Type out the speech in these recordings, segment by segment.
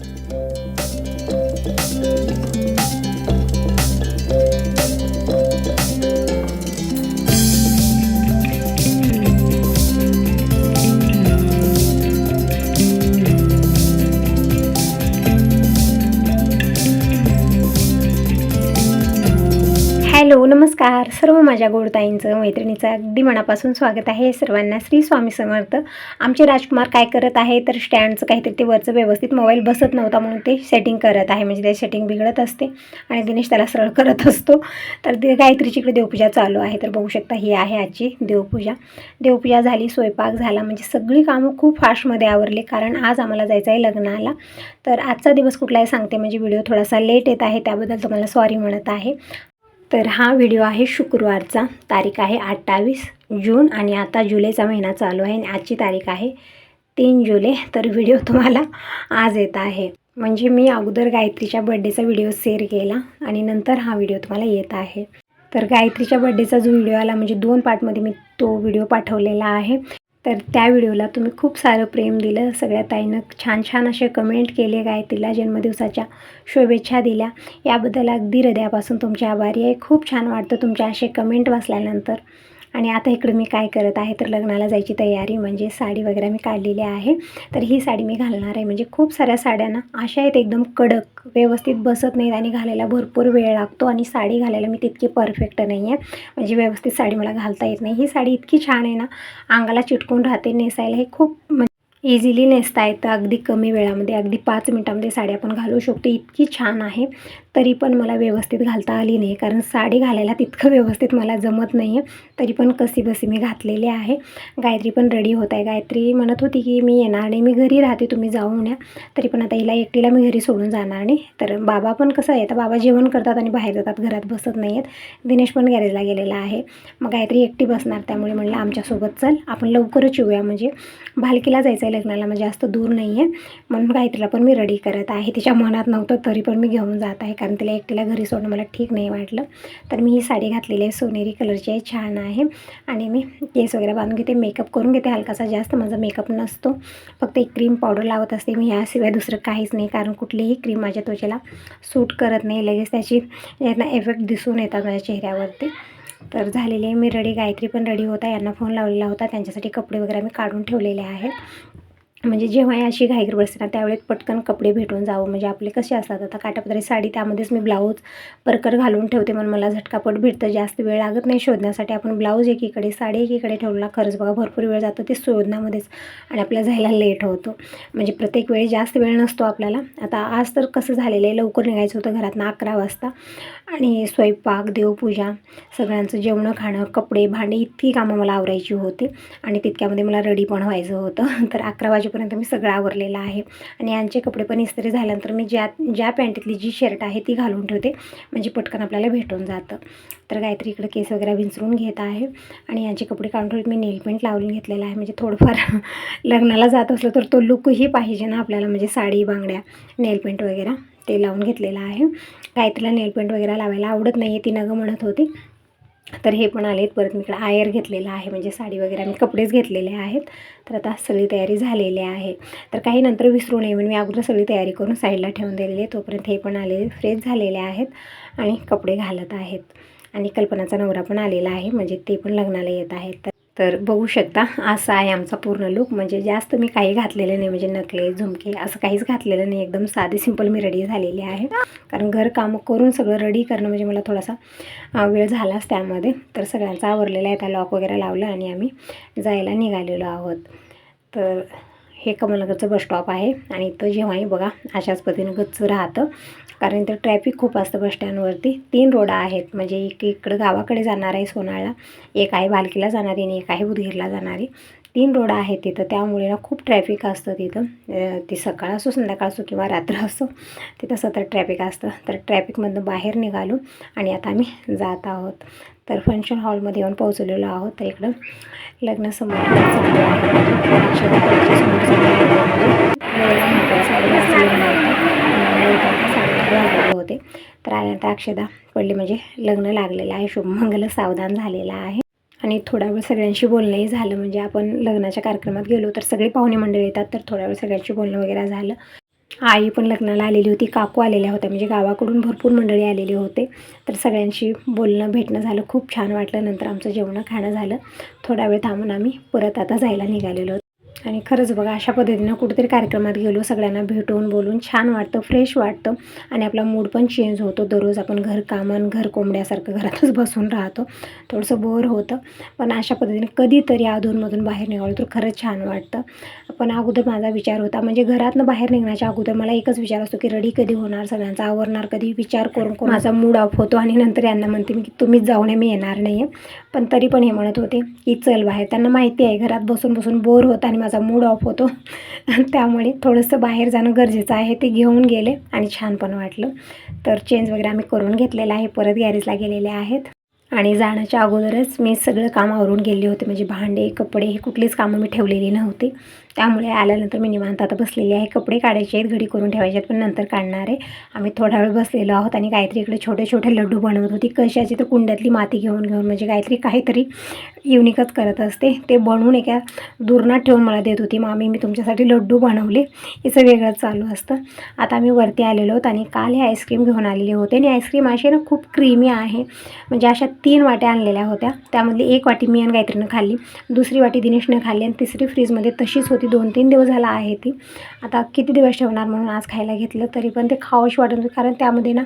Hello माझ्या गोडताईंचं मैत्रिणीचं अगदी मनापासून स्वागत आहे. सर्वांना श्री स्वामी समर्थ. आमचे राजकुमार काय करत आहे? तर स्टँडचं काहीतरी ते वरचं व्यवस्थित मोबाईल बसत नव्हता म्हणून ते सेटिंग करत आहे. म्हणजे ते सेटिंग बिघडत असते आणि दिनेश त्याला सरळ करत असतो. तर ते गायत्रीची इकडे देवपूजा चालू आहे. तर बघू शकता ही आहे आजची देवपूजा. देवपूजा झाली स्वयंपाक झाला. म्हणजे सगळी कामं खूप फास्टमध्ये आवरली. कारण आज आम्हाला जायचं आहे लग्नाला. तर आजचा दिवस कुठलाही सांगते. म्हणजे व्हिडिओ थोडासा लेट येत आहे. त्याबद्दल तुम्हाला सॉरी म्हणत आहे. तर हा व्हिडिओ आहे शुक्रवारचा. तारीख आहे अठ्ठावीस जून आणि आता जुलैचा महिना चालू आहे आणि आजची तारीख आहे तीन जुलै. तर व्हिडिओ तुम्हाला आज येत आहे. म्हणजे मी अगोदर गायत्रीच्या बड्डेचा व्हिडिओ शेअर केला आणि नंतर हा व्हिडिओ तुम्हाला येत आहे. तर गायत्रीच्या बड्डेचा जो व्हिडिओ आला म्हणजे दोन पार्टमध्ये मी तो व्हिडिओ पाठवलेला आहे. तर त्या व्हिडिओला तुम्ही खूप सारं प्रेम दिलं. सगळ्या ताईनं छान छान असे कमेंट केले काय तिला जन्मदिवसाच्या शुभेच्छा दिल्या. याबद्दल अगदी हृदयापासून तुमचे आभारी आहे. खूप छान वाटतं तुमच्या असे कमेंट वाचल्यानंतर. आणि आता इकडं मी काय करत आहे तर लग्नाला जायची तयारी म्हणजे साडी वगैरे मी काढलेली आहे. तर ही साडी मी घालणार आहे. म्हणजे खूप साऱ्या साड्या ना अशा आहेत एकदम कडक व्यवस्थित बसत नाहीत आणि घालायला भरपूर वेळ लागतो आणि साडी घालायला मी तितकी परफेक्ट नाही आहे म्हणजे व्यवस्थित साडी मला घालता येत नाही. ही साडी इतकी छान आहे ना अंगाला चिटकून राहते नेसायला हे खूप म्हणजे इझिली नेसता येतं. अगदी कमी वेळामध्ये अगदी पाच मिनटामध्ये साडी आपण घालू शकतो. इतकी छान आहे. तरी पण मला व्यवस्थित घालता आली नाही. कारण साडी घालायला तितकं व्यवस्थित मला जमत नाही आहे तरी पण कसीबसी मी घातलेली आहे. गायत्री पण रेडी होत आहे. गायत्री म्हणत होती की मी येणार नाही. मी घरी राहते. तुम्ही जाऊन या. तरी पण आता हिला एकटीला मी घरी सोडून जाणार नाही. तर बाबा पण कसं आहे तर बाबा जेवण करतात आणि बाहेर जातात. घरात बसत नाही आहेत दिनेश पण गॅरेजला गेलेला आहे. मग गायत्री एकटी बसणार. त्यामुळे म्हणलं आमच्यासोबत चल. आपण लवकरच येऊया. म्हणजे भालकीला जायचं आहे लग्नाला. म्हणजे जास्त दूर नाही आहे म्हणून गायत्रीला पण मी रेडी करत आहे. तिच्या मनात नव्हतं. तरी पण मी घेऊन जात आहे. कारण तिला एकटीला घरी सोडणं मला ठीक नाही वाटलं. तर मी ही साडी घातलेली आहे सोनेरी कलरची आहे छान आहे. आणि मी केस वगैरे बांधून घेते मेकअप करून घेते हलकासा जास्त माझा मेकअप नसतो. फक्त एक क्रीम पावडर लावत असते मी याशिवाय दुसरं काहीच नाही. कारण कुठलीही क्रीम माझ्या त्वचेला सूट करत नाही. लगेच त्याची यांना इफेक्ट दिसून येतात माझ्या चेहऱ्यावरती. तर झालेली आहे मी रेडी गायत्री पण रेडी होता. यांना फोन लावलेला होता. त्यांच्यासाठी कपडे वगैरे मी काढून ठेवलेले आहेत. म्हणजे जेव्हा अशी घाईगर बसते ना त्यावेळेस पटकन कपडे भेटून जावं. म्हणजे आपले कसे असतात आता काटापदरी साडी त्यामध्येच मी ब्लाऊज परकर घालून ठेवते. म्हणून मला झटकापट भेटतं जास्त वेळ लागत नाही शोधण्यासाठी. आपण ब्लाऊज एकीकडे साडी एकीकडे ठेवला खरंच बघा भरपूर वेळ जातो ते शोधण्यामध्येच. आणि आपल्याला जायला लेट होतो. म्हणजे प्रत्येक वेळी जास्त वेळ नसतो आपल्याला. आता आज तर कसं झालेलं आहे लवकर निघायचं होतं घरातनं अकरा वाजता. आणि स्वयंपाक देवपूजा सगळ्यांचं जेवणं खाणं कपडे भांडे इतकी कामं मला आवरायची होती. आणि तितक्यामध्ये मला रेडी पण व्हायचं होतं. तर अकरा वाजे वाजेपर्यंत मी सगळं आवरलेलं आहे. आणि यांचे कपडे पण इस्त्री झाल्यानंतर मी ज्या ज्या पॅन्टीतली जी शर्ट आहे ती घालून ठेवते. म्हणजे पटकन आपल्याला भेटून जातं. तर गायत्री इकडे केस वगैरे विंचरून घेत आहे. आणि यांचे कपडे काढून ठेवत मी नेल पेंट लावून घेतलेला आहे. म्हणजे थोडंफार लग्नाला जात असलं तर तो लुकही पाहिजे ना आपल्याला. म्हणजे साडी बांगड्या नेल पेंट वगैरे ते लावून घेतलेलं आहे. गायत्रीला नेल पेंट वगैरे लावायला आवडत नाही आहे ती नगं म्हणत होती. तर हे पण आलेत. परत मी इकडे आयर घेतलेला आहे म्हणजे साडी वगैरे मी कपडेच घेतलेले आहेत. तर आता सगळी तयारी झालेली आहे. तर काही नंतर विसरू नये म्हणून मी अगोदर सगळी तयारी करून साईडला ठेवून दिलेली आहे. तोपर्यंत हे पण आलेले फ्रेश झालेले आहेत आणि कपडे घालत आहेत. आणि कल्पनाचा नवरा पण आलेला आहे म्हणजे ते पण लग्नाला येत आहेत. तर तर बघू शकता. असा आहे आमचा पूर्ण लुक म्हणजे जास्त मी काही घातलेलं नाही. म्हणजे नकले झुमके असं काहीच घातलेलं नाही. एकदम साधे सिंपल मी रेडी झालेली आहे. कारण घरकामं करून सगळं रेडी करणं म्हणजे मला थोडासा वेळ झालाच त्यामध्ये. तर सगळ्यांचं आवरलेला आहे. त्या लॉक वगैरे लावलं आणि आम्ही जायला निघालेलो आहोत. तर हे कमलनगरचं बस स्टॉप आहे. आणि इथं जेव्हाही बघा अशाच पद्धतीनं गच्च राहतं. कारण तर ट्रॅफिक खूप असतं बसस्टँडवरती तीन रोड आहेत. म्हणजे एक इकडं गावाकडे जाणार आहे सोनाळा एक आहे बालकीला जाणारी आणि एक आहे उदगीरला जाणारी. तीन रोड आहेत तिथं. त्यामुळे ना खूप ट्रॅफिक असतं तिथं. ती सकाळ असो संध्याकाळ असो किंवा रात्र असो तिथं सतत ट्रॅफिक असतं. तर ट्रॅफिकमधनं बाहेर निघालो आणि आता आम्ही जात आहोत. तर फंक्शन हॉलमध्ये येऊन पोहोचलेलो आहोत. तर इकडं लग्न समारंभ घातलेली होते. तर आल्यानंतर अक्षदा पडली म्हणजे लग्न लागलेलं आहे. शुभमंगल सावधान झालेला आहे. आणि थोडा वेळ सगळ्यांशी बोलणंही झालं. म्हणजे आपण लग्नाच्या कार्यक्रमात गेलो तर सगळे पाहुणे मंडळी येतात तर थोडा वेळ सगळ्यांशी बोलणं वगैरे झालं. आई पण लग्नाला आलेली होती काकू आलेल्या होत्या. म्हणजे गावाकडून भरपूर मंडळी आलेले होते. तर सगळ्यांशी बोलणं भेटणं झालं. खूप छान वाटलं. नंतर आमचं जेवणं खाणं झालं. थोडा वेळ थांबून आम्ही परत आता जायला निघालेलो होतो. आणि खरंच बघा अशा पद्धतीनं कुठेतरी कार्यक्रमात गेलो सगळ्यांना भेटून बोलून छान वाटतं फ्रेश वाटतं आणि आपला मूड पण चेंज होतो. दररोज आपण घर कामन घर कोंबड्यासारखं घरातच बसून राहतो. थोडंसं बोर होतं पण अशा पद्धतीने कधीतरी अधूनमधून बाहेर निघालो तर खरंच छान वाटतं. पण अगोदर माझा विचार होता म्हणजे घरातनं बाहेर निघण्याच्या अगोदर मला एकच विचार असतो की रडी कधी होणार सगळ्यांचा आवरणार कधी विचार करून माझा मूड ऑफ होतो आणि नंतर यांना म्हणते मी की तुम्हीच जाऊन मी येणार नाही आहे पण तरी पण हे म्हणत होते की चल बाहेर त्यांना माहिती आहे घरात बसून बसून बोर होतं आणि माझा मूड ऑफ होतो. त्यामुळे थोडंसं बाहेर जाणं गरजेचं आहे. ते घेऊन गेले आणि छान पण वाटलं. तर चेंज वगैरे आम्ही करून घेतलेलं आहे. परत गॅरेजला गेलेले आहेत. आणि जाण्याच्या अगोदरच मी सगळं काम आवरून गेले होते. म्हणजे भांडे कपडे हे कुठलीच कामं मी ठेवलेली नव्हती. त्यामुळे आल्यानंतर मी निवांत आता बसलेली आहे. कपडे काढायचे आहेत घडी करून ठेवायचे आहेत पण नंतर काढणार आहे. आम्ही थोडा वेळ बसलेलो आहोत आणि गायत्री इकडे छोटे छोटे लड्डू बनवत होती. कशाची तर कुंड्यातली माती घेऊन घेऊन म्हणजे गायत्री काहीतरी युनिकच करत असते. ते बनवून एका दुरणात ठेवून मला देत होती. मामी मी तुमच्यासाठी लड्डू बनवले. याचं वेगळंच चालू असतं. आता आम्ही वरती आलेलो आहोत आणि काल हे आईस्क्रीम घेऊन आलेले होते. आणि आईस्क्रीम अशी ना खूप क्रीमी आहे. म्हणजे अशा तीन वाट्या आणलेल्या होत्या. त्यामधली एक वाटी मी आणि गायत्रीनं खाल्ली. दुसरी वाटी दिनेशनं खाल्ली आणि तिसरी फ्रीजमध्ये तशीच होती. दोन तीन दिवस झाला आहे ती. आता किती दिवस ठेवणार म्हणून आज खायला घेतलं तरी पण ते खावंशी वाटत होतं. कारण त्यामध्ये ना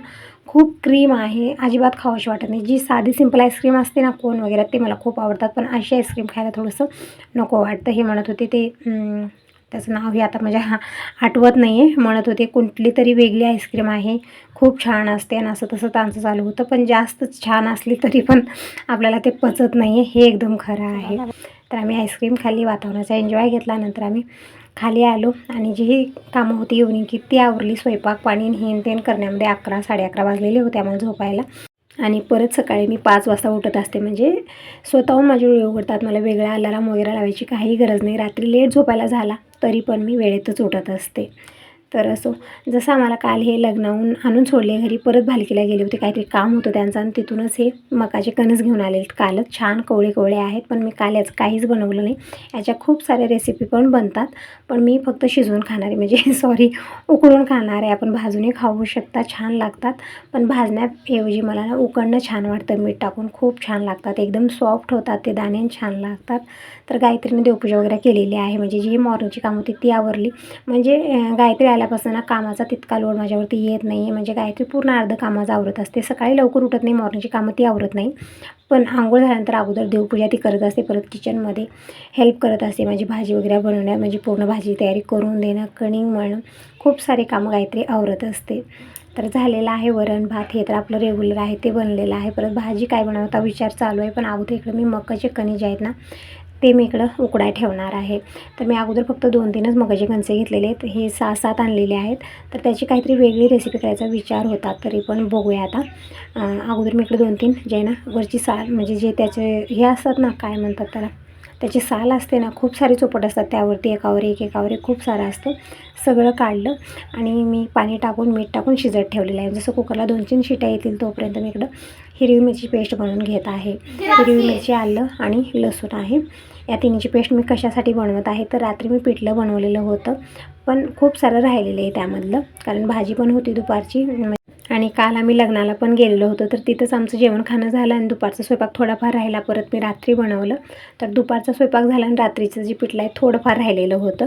खूप क्रीम आहे. अजिबात खावंशी वाटत नाही. जी साधी सिंपल आईस्क्रीम असते ना कोण वगैरे ते मला खूप आवडतात. पण अशी आईस्क्रीम खायला थोडंसं नको वाटतं हे म्हणत होते ते त्याचं नाव हे आता म्हणजे हा आठवत नाही आहे म्हणत होते कुठली तरी वेगळी आईस्क्रीम आहे. खूप छान असते. आणि असं तसं त्यांचं चालू होतं. पण जास्त छान असली तरी पण आपल्याला ते पचत नाही आहे हे एकदम खरं आहे. तर आम्ही आईस्क्रीम खाली वातावरणाचा एन्जॉय घेतला. नंतर आम्ही खाली आलो आणि जी कामं होती इव्हनिंगची ती आवरली. स्वयंपाक पाणी आणि हेन तेन करण्यामध्ये अकरा साडे अकरा वाजलेले होते आम्हाला झोपायला. आणि परत सकाळी मी पाच वाजता उठत असते. म्हणजे स्वतःहून माझे डोळे उघडतात. मला वेगळा अलाराम वगैरे लावायची काही गरज नाही. रात्री लेट झोपायला झाला तरी पण मी वेळेतच उठत असते. तर असो जसं आम्हाला काल हे लग्नाहून आणून सोडले घरी परत भालकीला गेले होते काहीतरी काम होतं त्यांचं आणि तिथूनच हे मकाचे कणस घेऊन आले. कालच छान कोवळे कोवळे आहेत पण मी काल याचं काहीच बनवलं नाही. याच्या खूप साऱ्या रेसिपी पण बनतात पण मी फक्त शिजवून खाणारे म्हणजे सॉरी उकडून खाणारे आपण भाजूनही खाऊ शकता छान लागतात पण भाजण्याऐवजी मला ना उकडणं छान वाटतं. मीठ टाकून खूप छान लागतात. एकदम सॉफ्ट होतात ते दाणे छान लागतात. तर गायत्रीने देवपूजा वगैरे केलेली आहे. म्हणजे जी मॉर्निंगची कामं होती ती आवरली. म्हणजे गायत्री आल्या आल्यापासून ना कामाचा तितका लोड माझ्यावरती येत नाही आहे म्हणजे गायत्री पूर्ण अर्ध कामाचं आवरत असते. सकाळी लवकर उठत नाही मॉर्निंगची कामं ती आवरत नाही. पण आंघोळ झाल्यानंतर अगोदर देवपूजा ती करत असते. परत किचनमध्ये हेल्प करत असते. माझी भाजी वगैरे बनवण्यात म्हणजे पूर्ण भाजी तयारी करून देणं कणिंग मळणं खूप सारे कामं गायत्री आवरत असते. तर झालेलं आहे वरण भात. हे तर आपलं रेग्युलर आहे ते बनलेलं आहे. परत भाजी काय बनवता विचार चालू आहे. पण अगोदर इकडं मी मकाचे कणी जे आहेत ना ते मी इकडं उकडाय ठेवणार आहे. तर मी अगोदर फक्त दोन तीनच मगाचे कणसे घेतलेले आहेत. हे सहा सात आणलेले आहेत. तर त्याची काहीतरी वेगळी रेसिपी करायचा विचार होता तरी पण बघूया आता. अगोदर मी इकडे दोन तीन जे आहे ना वरची साल म्हणजे जे त्याचे हे असतात ना काय म्हणतात त्याला? त्याची साल असते ना खूप सारी चोपट असतात त्यावरती एकावर एक एकावर एक खूप सारं असतं. सगळं काढलं आणि मी पाणी टाकून मीठ टाकून शिजत ठेवलेलं आहे. जसं कुकरला दोन तीन शिट्या येतील तोपर्यंत मी इकडं हिरवी मिरची पेस्ट बनवून घेत आहे. हिरवी मिरची आलं आणि लसूण आहे. या तिन्हीची पेस्ट मी कशासाठी बनवत आहे? तर रात्री मी पिठलं बनवलेलं होतं पण खूप सारं राहिलेलं आहे त्यामधलं. कारण भाजी पण होती दुपारची. आणि काल आम्ही लग्नाला पण गेलेलो होतो तर तिथंच आमचं जेवण खाणं झालं आणि दुपारचा स्वयंपाक थोडाफार राहिला. परत मी रात्री बनवलं. तर दुपारचा स्वयंपाक झाला आणि रात्रीचं जे पिठलं आहे थोडंफार राहिलेलं होतं.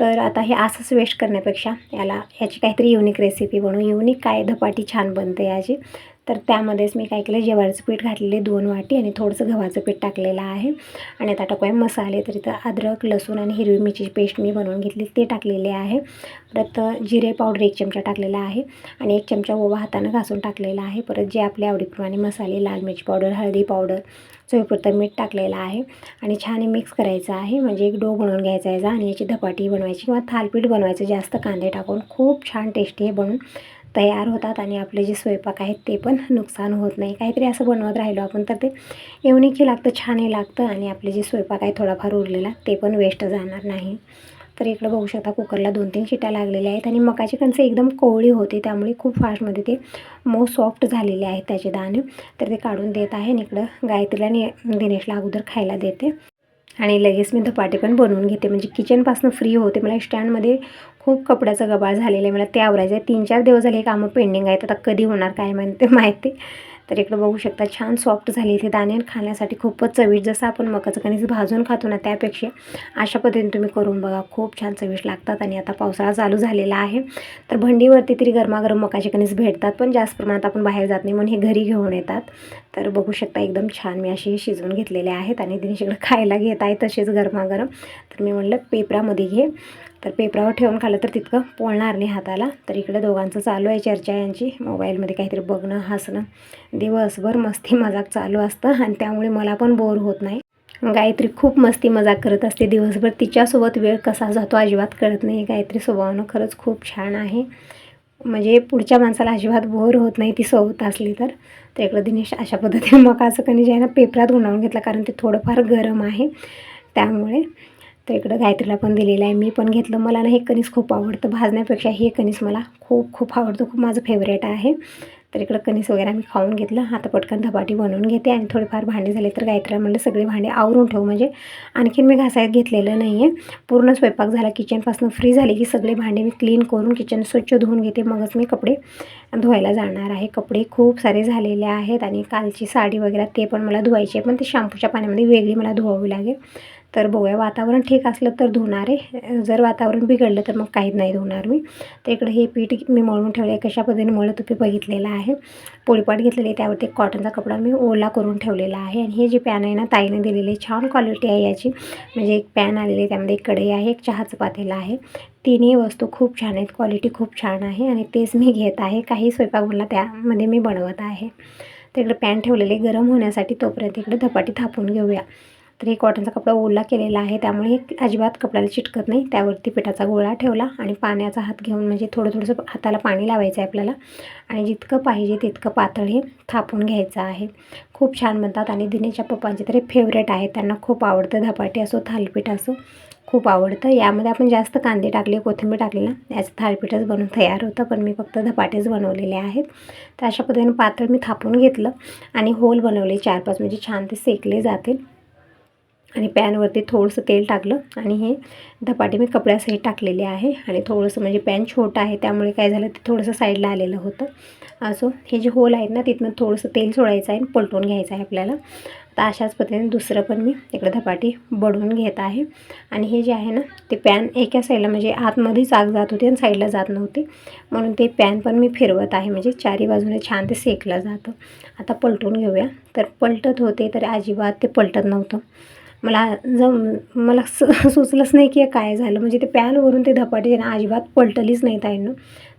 तर आता हे असंच वेस्ट करण्यापेक्षा याला याची काहीतरी युनिक रेसिपी बनवू. युनिक काय? धपाटी छान बनते याची. तर त्यामध्येच मी काय केलं जेवारीचं पीठ घातलेले दोन वाटी आणि थोडंसं गव्हाचं पीठ टाकलेलं आहे. आणि आता टाकूया मसाले तर इथं अद्रक लसूण आणि हिरवी मिरचीची पेस्ट मी बनवून घेतली ते टाकलेले आहे. परत जिरे पावडर एक चमचा टाकलेला आहे आणि एक चमचा ओवा हातानं घासून टाकलेला आहे. परत जे आपल्या आवडीप्रमाणे मसाले लाल मिरची पावडर हळदी पावडर चवीपुरतं मीठ टाकलेलं आहे. आणि छान मिक्स करायचं आहे म्हणजे एक डो बनवून घ्यायचा याचा आणि याची धपाटी बनवायची किंवा थालपीठ बनवायचं जास्त कांदे टाकून. खूप छान टेस्टी हे बनून तयार होतात आणि आपले जे स्वयंपाक आहेत ते पण नुकसान होत नाही. काहीतरी असं बनवत राहिलो आपण तर ते एवढीही लागतं छानही लागतं आणि आपले जे स्वयंपाक आहे थोडाफार उरलेला ते पण वेस्ट जाणार नाही. तर इकडं बघू शकता कुकरला दोन तीन शिट्या लागलेल्या आहेत आणि मकाची कणसं एकदम कोवळी होते त्यामुळे खूप फास्टमध्ये ते मऊ सॉफ्ट झालेले आहेत त्याचे दाणे. तर ते काढून देत आहे आणि इकडं गायत्रीला आणि दिनेशला अगोदर खायला देते. आणि लगेच मी धपाटे पण बनवून घेते. म्हणजे किचनपासून फ्री होते. मला स्टँडमध्ये खूप कपड्याचं गबाळ झालेलं आहे. मला ते आवरायचं आहे तीन चार दिवस झाले कामं पेंडिंग आहेत. आता कधी होणार काय म्हणते माहिती. तर इकडं बघू शकता छान सॉफ्ट झाली इथे दाणे खाण्यासाठी खूपच चवीट. जसं आपण मकाचं कणीस भाजून खातो ना त्यापेक्षा अशा पद्धतीने तुम्ही करून बघा. खूप छान चविष्ट लागतात आणि आता पावसाळा चालू झालेला आहे. तर भंडीवरती तरी गरमागरम मकाचे कणीस भेटतात पण जास्त प्रमाणात आपण बाहेर जात नाही म्हणून हे घरी घेऊन येतात. तर बघू शकता एकदम छान मी असे शिजवून घेतलेले आहेत आणि दिनेश इकडं खायला घेत आहे तसेच गरमागरम. तर मी म्हटलं पेपरामध्ये घे. तर पेपरावर ठेवून खाल्लं तर तितकं पोळणार नाही हाताला. तर इकडे दोघांचं चालू आहे चर्चा यांची. मोबाईलमध्ये काहीतरी बघणं हसणं. दिवसभर मस्ती मजाक चालू असतं आणि त्यामुळे मला पण बोर होत नाही. गायत्री खूप मस्ती मजाक करत असते. दिवसभर तिच्यासोबत वेळ कसा जातो अजिबात कळत नाही. गायत्री स्वभावानं खरंच खूप छान आहे. म्हणजे पुढच्या माणसाला अजिबात बोर होत नाही ती सोबत असली तर. तर इकडं दिनेश अशा पद्धतीने मग असं कणी जे आहे ना पेपरात गुंडाळून घेतला कारण ते थोडंफार गरम आहे. त्यामुळे तर इकडं गायत्रीला पण दिलेलं आहे. मी पण घेतलं. मला ना हे कणीस खूप आवडतं. भाजण्यापेक्षा हे कणीस मला खूप खूप आवडतं. खूप माझं फेवरेट आहे. तर इकडं कणीस वगैरे आम्ही खाऊन घेतलं. आता पटकन धपाटी बनवून घेते आणि थोडेफार भांडे झाले तर गायत्रीला म्हणलं सगळे भांडे आवरून ठेव म्हणजे. आणखीन मी घासायला घेतलेलं नाही आहे पूर्ण स्वयंपाक झाला. किचनपासून फ्री झाली की सगळे भांडे मी क्लीन करून किचन स्वच्छ धुवून घेते. मगच मी कपडे धुवायला जाणार आहे. कपडे खूप सारे झालेले आहेत आणि कालची साडी वगैरे ते पण मला धुवायची आहे. पण ते शॅम्पूच्या पाण्यामध्ये वेगळी मला धुवावी लागेल. तर बघूया वातावरण ठीक असलं तर धुणार आहे. जर वातावरण बिघडलं तर मग काहीच नाही धुणार मी. तर इकडे हे पीठ मी मळून ठेवले कशा पद्धतीने मळलं तुम्ही बघितलेलं आहे. पोळीपाट घेतलेली आहे त्यावरती कॉटनचा कपडा मी ओला करून ठेवलेला आहे. आणि हे जे पॅन आहे ना ताईने दिलेले छान क्वालिटी आहे याची. म्हणजे एक पॅन आलेली आहे त्यामध्ये एक कढई आहे एक चहाचं पातेलं आहे. तिन्ही वस्तू खूप छान आहेत क्वालिटी खूप छान आहे. आणि तेच मी घेत आहे काही स्वयंपाक बनला त्यामध्ये मी बनवत आहे. तर इकडे पॅन ठेवलेले गरम होण्यासाठी तोपर्यंत इकडे धपाटी थापून घेऊया. तर हे कॉटनचा कपडा ओला केलेला आहे. त्यामुळे अजिबात कपड्याला चिटकत नाही. त्यावरती पिठाचा गोळा ठेवला आणि पाण्याचा हात घेऊन म्हणजे थोडं थोडंसं हाताला पाणी लावायचं आहे आपल्याला. आणि जितकं पाहिजे तितकं पातळ हे थापून घ्यायचं आहे. खूप छान बनतात आणि दिनेशच्या पप्पांचे तरी फेवरेट आहे त्यांना खूप आवडतं धपाटे असो थालपीठ असो खूप आवडतं. यामध्ये आपण जास्त कांदे टाकले कोथिंबीर टाकली ना याचं थालपीठच बनवून तयार होतं. पण मी फक्त धपाटेच बनवलेले आहेत. तर अशा पद्धतीने पातळ मी थापून घेतलं आणि होल बनवले चार पाच म्हणजे छान ते सेकले जातील. आणि पॅनवरती थोडंसं तेल टाकलं आणि हे धपाटे मी कपड्यासहित टाकलेले आहे. आणि थोडंसं म्हणजे पॅन छोटं आहे त्यामुळे काय झालं ते थोडंसं साईडला आलेलं होतं. असो हे जे होल आहेत ना तिथनं थोडंसं तेल सोडायचं आहे पलटून घ्यायचं आहे आपल्याला. आता अशाच पद्धतीने दुसरं पण मी इकडे धपाटी बढवून घेत आहे. आणि हे जे आहे ना ते पॅन एका साईडला म्हणजे आतमध्येच आग जात होती आणि साईडला जात नव्हती. म्हणून ते पॅन पण मी फिरवत आहे. म्हणजे चारी बाजूने छान ते सेकलं जातं. आता पलटून घेऊया. तर पलटत होते तर अजिबात ते पलटत नव्हतं. मला जम मला स सुचलंच नाही की काय झालं. म्हणजे ते पॅनवरून ते धपाटे ना अजिबात पलटलीच नाही ताईनं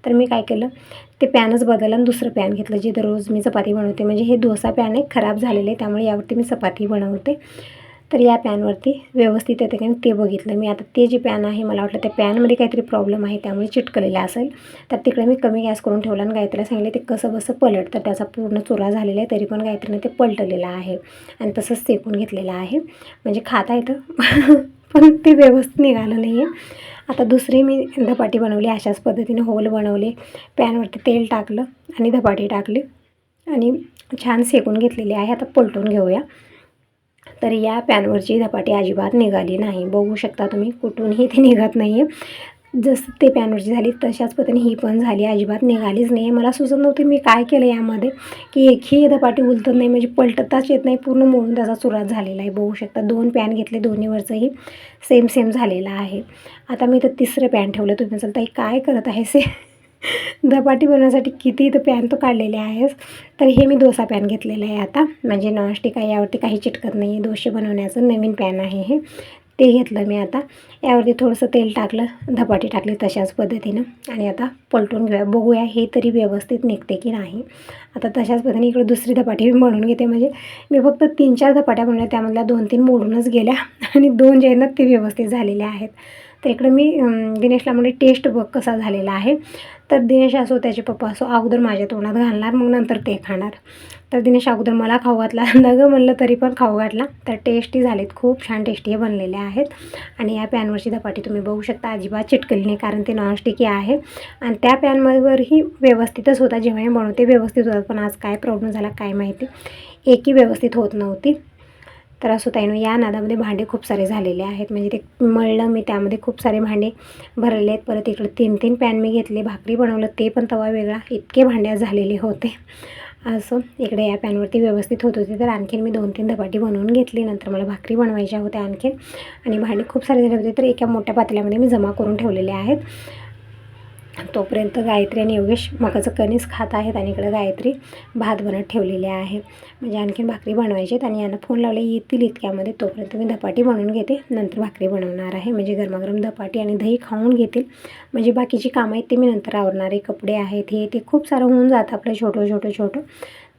तर मी काय केलं ते पॅनच बदललं आणि दुसरं पॅन घेतलं जे रोज मी चपाती बनवते. म्हणजे हे डोसा पॅन एक खराब झालेलं आहे त्यामुळे यावरती मी चपाती बनवते. तर या पॅनवरती व्यवस्थित येते कारण ते बघितलं. मी आता ते जे पॅन आहे मला वाटलं त्या पॅनमध्ये काहीतरी प्रॉब्लेम आहे त्यामुळे चिटकलेलं असेल. तर तिकडे मी कमी गॅस करून ठेवला आणि गायत्रीला सांगितलं ते कसं बसं पलट. तर त्याचा पूर्ण चुरा झालेला आहे तरी पण गायत्रीने ते पलटलेलं आहे आणि तसंच सेकून घेतलेलं आहे. म्हणजे खाता येतं पण ते व्यवस्थित निघालं नाही आहे आता दुसरी मी धपाटी बनवली अशाच पद्धतीने होल बनवले. पॅनवरती तेल टाकलं आणि धपाटी टाकली. आणि छान सेकून घेतलेली आहे. आता पलटून घेऊया. तर या पॅनवरची धपाटी अजिबात निघाली नाही. बघू शकता तुम्ही कुठूनही ते निघत नाही आहे जसं ते पॅनवरची झाली तशाच पद्धतीने ही पण झाली अजिबात निघालीच नाही मला सुचत नव्हती मी काय केलं यामध्ये की एकही धपाटी उलटत नाही म्हणजे पलटताच येत नाही पूर्ण मोडून त्याचा सुरात झालेला आहे. बघू शकता दोन पॅन घेतले दोन्हीवरचंही सेम सेम झालेलं आहे. आता मी तर तिसरं पॅन ठेवलं तुम्ही ताई काय करत आहे? से धपाटी बनवण्यासाठी किती तर पॅन तो काढलेले आहेस? तर हे मी डोसा पॅन घेतलेलं आहे आता. म्हणजे नॉनस्टिक आहे यावरती काही चिटकत नाही आहे डोसे बनवण्याचं नवीन पॅन आहे हे. ते घेतलं मी आता. यावरती थोडंसं तेल टाकलं धपाटी टाकली तशाच पद्धतीनं. आणि आता पलटून घेऊया. बघूया हे तरी व्यवस्थित निघते की नाही. आता तशाच पद्धतीने इकडे दुसरी धपाटी मी म्हणून घेते. म्हणजे मी फक्त तीन चार धपाट्या बनवल्या. त्यामधल्या दोन तीन मोडूनच गेल्या. आणि दोन जे आहेत ना ते व्यवस्थित झालेले आहेत. तर इकडे मी दिनेशला म्हणजे टेस्ट बघ कसा झालेला आहे. तर दिनेश असो त्याचे पप्पा असो अगोदर माझ्या तोंडात घालणार मग नंतर ते खाणार. तर दिनेश अगोदर मला खाऊ घातला नगं म्हणलं तरी पण खाऊ घातला. तर टेस्टी झालेत खूप छान टेस्टी हे बनलेले आहेत. आणि या पॅनवरची धपाटी तुम्ही बघू शकता अजिबात चिटकली नाही कारण ते नॉनस्टिकी आहे. आणि त्या पॅनवरही व्यवस्थितच होता जेव्हा हे बनवते व्यवस्थित होतात पण आज काय प्रॉब्लेम झाला काय माहिती. एकही व्यवस्थित होत नव्हती. तर असं ताईनो या नादामध्ये भांडे खूप सारे झालेले आहेत. म्हणजे ते मळलं मी त्यामध्ये खूप सारे भांडे भरले आहेत परत इकडं तीन तीन पॅन मी घेतले भाकरी बनवलं. ते पण तवा वेगळा. इतके भांड्या झालेले होते. असं इकडे या पॅनवरती व्यवस्थित होत होते. तर आणखीन मी दोन तीन धपाटी बनवून घेतली. नंतर मला भाकरी बनवायच्या होत्या आणखीन. आणि भांडे खूप सारे झाले होते. तर एका मोठ्या पातळ्यामध्ये मी जमा करून ठेवलेले आहेत. तोपर्यंत गायत्री आणि योगेश मकाचं कणीस खात आहेत आणि इकडं गायत्री भात बनत ठेवलेले आहे. म्हणजे आणखीन भाकरी बनवायची आहेत आणि यांना फोन लावले येतील इतक्यामध्ये तोपर्यंत मी धपाटी बनवून घेते नंतर भाकरी बनवणार आहे. म्हणजे गरमागरम धपाटी आणि दही खाऊन घेतील. म्हणजे बाकीची कामं आहेत ते मी नंतर आवरणारे कपडे आहेत हे ते खूप सारं होऊन जातं आपलं छोटं छोटं छोटं.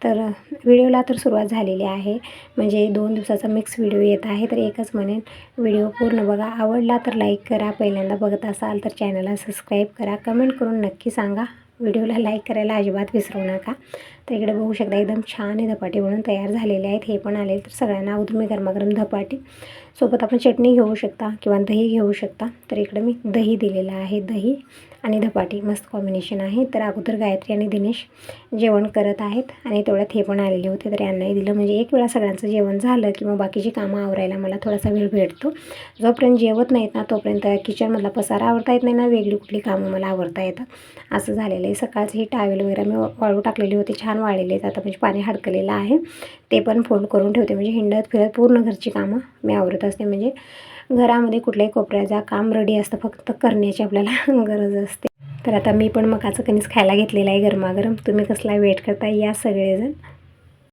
तर व्हिडिओला तर सुरुवात झालेली आहे. म्हणजे दोन दिवसाचा मिक्स व्हिडिओ येत आहे तर एकच म्हणेन व्हिडिओ पूर्ण बघा. आवडला तर लाईक करा. पहिल्यांदा बघत असाल तर चॅनलला सबस्क्राईब करा. कमेंट करून नक्की सांगा. व्हिडिओला लाईक करायला अजिबात विसरू नका. तर इकडे बघू शकता एकदम छान हे धपाटे म्हणून तयार झालेले आहेत. हे पण आले तर सगळ्यांना अगोदर मी गरमागरम धपाटे. सोबत आपण चटणी घेऊ शकता किंवा दही घेऊ शकता. तर इकडे मी दही दिलेलं आहे दही आणि धपाटी. मस्त कॉम्बिनेशन आहे. तर अगोदर गायत्री आणि दिनेश जेवण करत आहेत आणि तेवढ्यात हे पण आलेले होते. तर यांनाही दिलं. म्हणजे एक वेळा सगळ्यांचं जेवण झालं किंवा बाकीची कामं आवरायला मला थोडासा वेळ भेटतो. जोपर्यंत जेवत नाहीत ना तोपर्यंत किचनमधला पसारा आवरता येत नाही ना वेगळी कुठली कामं मला आवरता येतात. असं झालेलं आहे. सकाळचं ही टावेल वगैरे मी वाळू टाकलेली होती. छान वाळलेले आहेत. आता म्हणजे पाणी हडकलेलं आहे. ते पण फोल्ड करून ठेवते. म्हणजे हिंडत फिरत पूर्ण घरची कामं मी आवरत असते. म्हणजे घरामध्ये कुठल्याही कोपऱ्याचा काम रेडी असतं. फक्त करण्याची आपल्याला गरज असते. तर आता मी पण मकाचं कणीस खायला घेतलेलं आहे गरमागरम. तुम्ही कसला वेट करता या सगळेजण.